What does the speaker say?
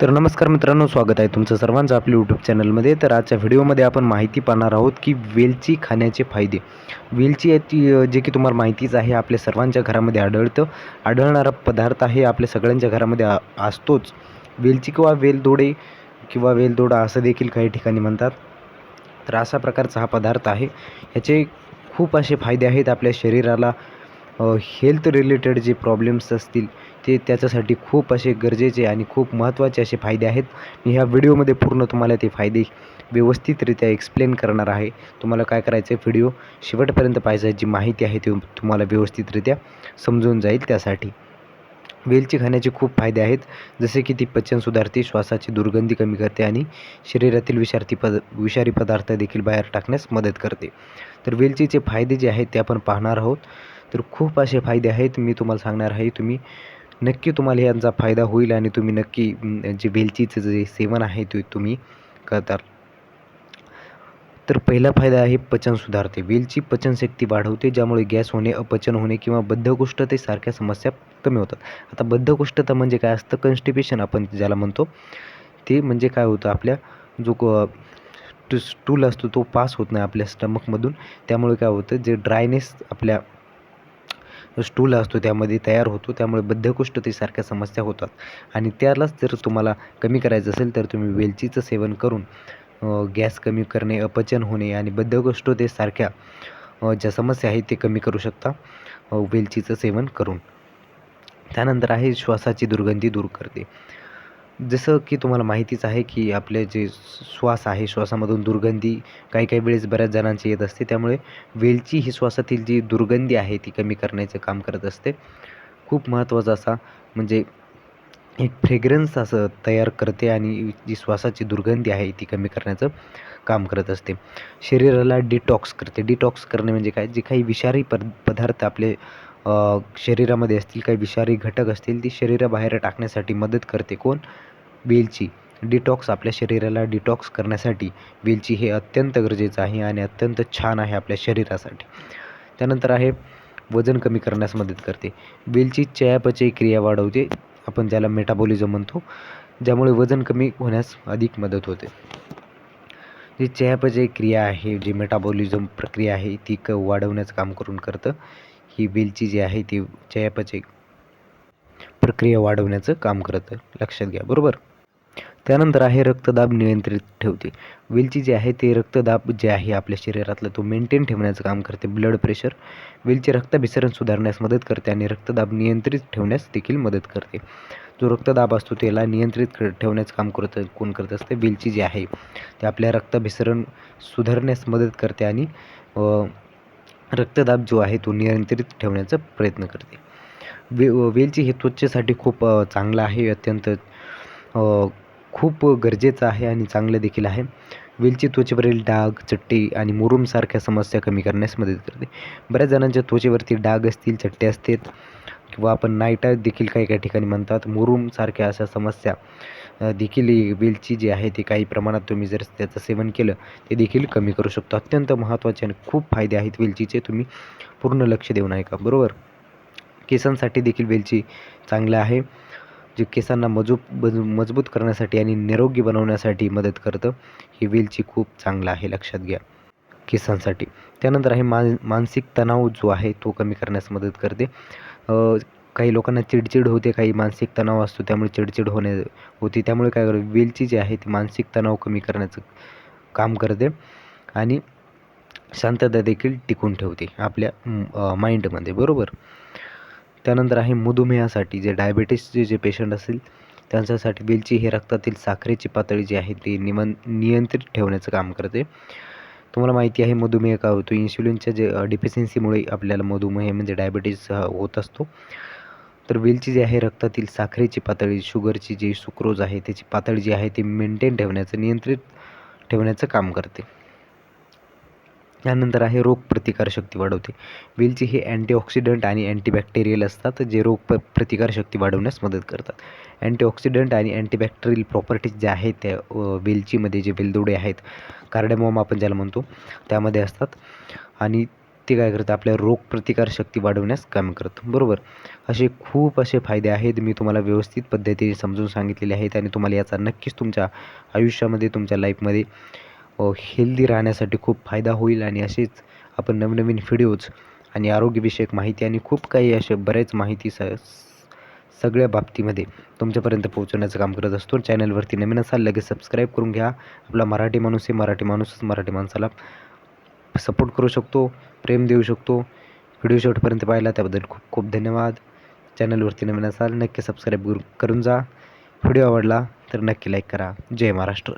तर नमस्कार मित्रांनो स्वागत आहे तुमचं सर्वांचं आपल्या यूट्यूब चॅनलमध्ये तर आजच्या व्हिडिओमध्ये आपण माहिती पाहणार आहोत की वेलची खाण्याचे फायदे. वेलची याची जे की तुम्हाला माहितीच आहे आपल्या सर्वांच्या घरामध्ये आढळतं. आढळणारा पदार्थ आहे आपल्या सगळ्यांच्या घरामध्ये असतोच. वेलची किंवा वेलदोडे किंवा वेलदोडा असं देखील काही ठिकाणी म्हणतात. तर अशा प्रकारचा हा पदार्थ आहे. ह्याचे खूप असे फायदे आहेत आपल्या शरीराला. हेल्थ रिलेटेड जे प्रॉब्लेम्स असतील ते त्याच्यासाठी खूप असे गरजेचे आणि खूप महत्त्वाचे असे फायदे आहेत. मी ह्या व्हिडिओमध्ये पूर्ण तुम्हाला ते फायदे व्यवस्थितरित्या एक्सप्लेन करणार आहे. तुम्हाला काय करायचं आहे व्हिडिओ शेवटपर्यंत पाहिजे जी माहिती आहे ती तुम्हाला व्यवस्थितरित्या समजून जाईल त्यासाठी. वेलची खाण्याचे खूप फायदे आहेत जसे की ती पचन सुधारते श्वासाची दुर्गंधी कमी करते आणि शरीरातील विषारती पद विषारी पदार्थ देखील बाहेर टाकण्यास मदत करते. तर वेलचीचे फायदे जे आहेत ते आपण पाहणार आहोत. तर खूप असे फायदे आहेत मी तुम्हाला सांगणार आहे. तुम्ही नक्की तुम्हाला यांचा फायदा होईल आणि तुम्ही नक्की जे वेलचीचं जे सेवन आहे ते तुम्ही करताल. तर पहिला फायदा आहे पचन सुधारते. वेलची पचनशक्ती वाढवते ज्यामुळे गॅस होणे अपचन होणे किंवा बद्धकोष्ठतेसारख्या समस्या कमी होतात. आता बद्धकोष्ठता म्हणजे काय असतं? कन्स्टिपेशन आपण ज्याला म्हणतो ते म्हणजे काय होतं आपल्या जो क- स्टूल असतो तो पास होत नाही आपल्या स्टमकमधून त्यामुळे काय होतं? जे ड्रायनेस आपल्या स्टूल असतो त्यामध्ये तयार होतो. त्यामुळे बद्धकोष्ठतेसारख्या समस्या होतात. आणि त्यालाच जर तुम्हाला कमी करायचं असेल तर तुम्ही वेलचीचं सेवन करून गॅस कमी करणे अपचन होणे आणि बद्धकोष्ठतेसारख्या ज्या समस्या आहेत ते कमी करू शकता. वेलचीचं सेवन करून. त्यानंतर आहे श्वासाची दुर्गंधी दूर करते. जसं की तुम्हाला माहितीच आहे की आपले जे श्वास आहे श्वासामधून दुर्गंधी काही काही वेळेस बऱ्याच जणांची येत असते. त्यामुळे वेलची ही श्वासातील जी दुर्गंधी आहे ती कमी करण्याचं काम करत असते. खूप महत्त्वाचा असा म्हणजे एक फ्रेग्रन्स असं तयार करते आणि जी श्वासाची दुर्गंधी आहे ती कमी करण्याचं काम करत असते. शरीराला डिटॉक्स करते. डिटॉक्स करणे म्हणजे काय? जे काही विषारी पद पदार्थ आपले शरीरामध्ये असतील काही विषारी घटक असतील ती शरीराबाहेर टाकण्यासाठी मदत करते. कोण? वेलची. डिटॉक्स आपल्या शरीराला डिटॉक्स करण्यासाठी वेलची हे अत्यंत गरजेचं आहे आणि अत्यंत छान आहे आपल्या शरीरासाठी. त्यानंतर आहे वजन कमी करण्यास मदत करते. वेलची चयापचय क्रिया वाढवते. आपण ज्याला मेटाबॉलिझम म्हणतो ज्यामुळे वजन कमी होण्यास अधिक मदत होते. जी चयापचय क्रिया आहे जी मेटाबॉलिझम प्रक्रिया आहे ती क वाढवण्याचं काम करून करतं. ही वेलची जी आहे ती चयापचय प्रक्रिया वाढवण्याचं काम करतं लक्षात घ्या बरोबर? त्यानंतर आहे रक्तदाब नियंत्रित ठेवते. वेलची जी आहे ते रक्तदाब जे आहे आपल्या शरीरातलं तो मेंटेन ठेवण्याचं काम करते. ब्लड प्रेशर वेलची रक्ताभिसरण सुधारण्यास मदत करते आणि रक्तदाब नियंत्रित ठेवण्यास देखील मदत करते. जो रक्तदाब असतो त्याला नियंत्रित ठेवण्याचं काम करतं कोण करत असते? वेलची जी आहे ते आपल्या रक्ताभिसरण सुधारण्यास मदत करते आणि रक्तदाब जो आहे तो नियंत्रित ठेवण्याचा प्रयत्न करते. वे वेलची हे त्वचेसाठी खूप चांगलं आहे अत्यंत खूप गरजेचं आहे आणि चांगलं देखील आहे. वेलची त्वचेवरील डाग चट्टे आणि मुरूमसारख्या समस्या कमी करण्यास मदत करते. बऱ्याच जणांच्या त्वचेवरती डाग असतील चट्टे असतात. किंवा आपण नाईटा देखील काही काही ठिकाणी म्हणतात मुरूमसारख्या अशा समस्या देखील ही वेलची जी आहे ती काही प्रमाणात तुम्ही जर त्याचं सेवन केलं ते देखील कमी करू शकतो. अत्यंत महत्त्वाचे आणि खूप फायदे आहेत वेलचीचे तुम्ही पूर्ण लक्ष देऊन ऐका बरोबर? केसांसाठी देखील वेलची चांगलं आहे जे केसांना मजूब मजबूत करण्यासाठी आणि निरोगी बनवण्यासाठी मदत करतं ही वेलची खूप चांगलं आहे लक्षात घ्या केसांसाठी. त्यानंतर आहे मान मानसिक तणाव जो आहे तो कमी करण्यास मदत करते. काही लोकांना चिडचिड होते काही मानसिक तणाव असतो त्यामुळे चिडचिड होणे होती. त्यामुळे काय करते वेलची जी आहे ती मानसिक तणाव कमी करण्याचं काम करते आणि शांतता देखील टिकून ठेवते आपल्या माइंडमध्ये बरोबर? त्यानंतर आहे मधुमेहासाठी जे डायबेटीसचे जे पेशंट असतील त्यांच्यासाठी वेलची हे रक्तातील साखरेची पातळी जी आहे ती निमन नियंत्रित ठेवण्याचं काम करते. तुम्हाला माहिती आहे मधुमेह का होतो? इन्सुलिनच्या जे डिफिशियन्सीमुळे आपल्याला मधुमेह म्हणजे डायबिटीस होत असतो. तर वेलची जी आहे रक्तातील साखरेची पातळी शुगरची जी सुक्रोज आहे त्याची पातळी जी आहे ती मेंटेन ठेवण्याचं नियंत्रित ठेवण्याचं काम करते. त्यानंतर आहे रोग प्रतिकारशक्ती वाढवते. वेलची हे अँटीऑक्सिडंट आणि अँटीबॅक्टेरियल असतात जे रोग प प्रतिकारशक्ती वाढवण्यास मदत करतात. अँटीऑक्सिडंट आणि अँटीबॅक्टेरियल प्रॉपर्टीज ज्या आहेत त्या वेलचीमध्ये जे वेलदोडे आहेत कार्डेमॉम आपण ज्याला म्हणतो त्यामध्ये असतात. आणि ते काय करतं आपल्या रोगप्रतिकारशक्ती वाढवण्यास काम करतं. बरोबर? असे खूप असे फायदे आहेत मी तुम्हाला व्यवस्थित पद्धतीने समजून सांगितलेले आहेत आणि तुम्हाला याचा नक्कीच तुमच्या आयुष्यामध्ये तुमच्या लाईफमध्ये हेल्दी राहण्यासाठी खूप फायदा होईल आणि असेच आपण नवनवीन व्हिडिओज आणि आरोग्यविषयक माहिती आणि खूप काही असे बरेच माहिती स सगळ्या बाबतीमध्ये तुमच्यापर्यंत पोहोचवण्याचं काम करत असतो. चॅनलवरती नवीन असाल लगेच सबस्क्राईब करून घ्या. आपला मराठी माणूस आहे मराठी माणूसच मराठी माणसाला सपोर्ट करू शकतो प्रेम देऊ शकतो. व्हिडिओ शेवटपर्यंत पाहिला त्याबद्दल खूप खूप धन्यवाद. चॅनलवरती नवीन असाल नक्की सबस्क्राईब करून जा. व्हिडिओ आवडला तर नक्की लाईक करा. जय महाराष्ट्र.